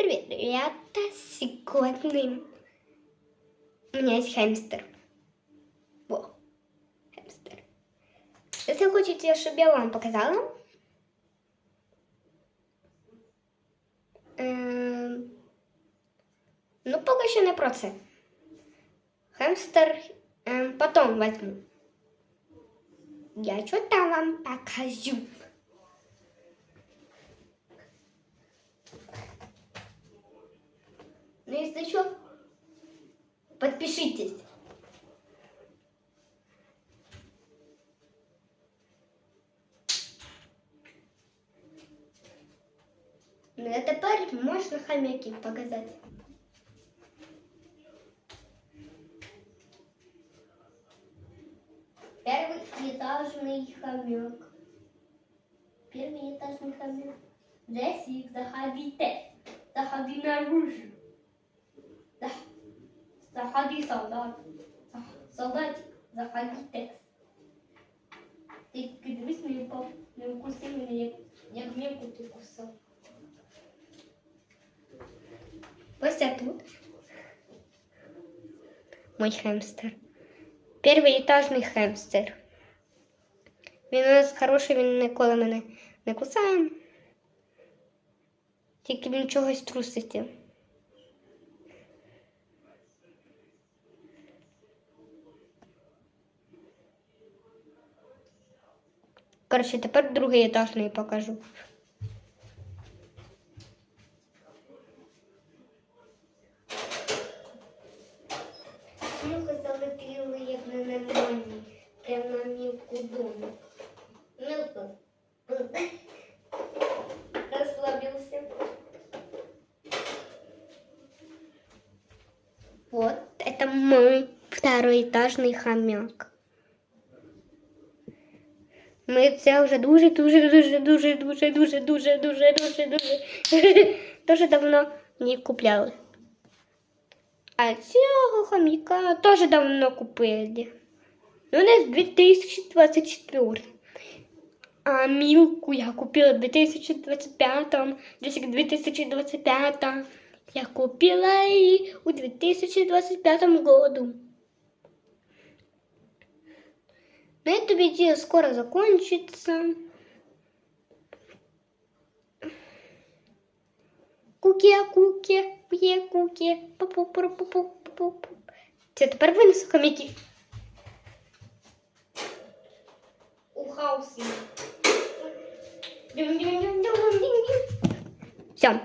привет, ребята! Сегодня у меня есть хемстер. Во, хемстер. Если хотите, чтобы я вам показала, ем, ну, поки що не про це. Хемстер ем, потом возьму. Я что-то вам покажу. значок. Подпишитесь. Ну, это теперь можно хомяки показать. Первый этажный хомяк. Первый этажный хомяк. Здесь их заходите. Заходи наружу. Заходи, солдат. Солдатик, заходите. Ти дивись, не впав, не вкуси мене, як м'яку ти кусав. Ось я тут. Мой хемстер. Перший етажний хемстер. Він у нас хороший, він ніколи мене не кусає. Тільки він чогось трусить. Коротше, тепер другий етажний покажу. Муха залетіла, як на нормальні, прямо на мілку дому. Мілка. Расслабился. Вот, это мой второэтажный хомяк. Ми це вже дуже, дуже, дуже, дуже, дуже, дуже, дуже, дуже, дуже, дуже, дуже давно не купляли. А цього хомяка теж давно купили. Ну, не з 2024. А мілку я купила в 2025, десь 2025. Я купила її у 2025 году. Но это видео скоро закончится. Куки, куки, пье, куки, папу, папу, папу, папу. Це тепер винесу хомяки. У хаосі. Все.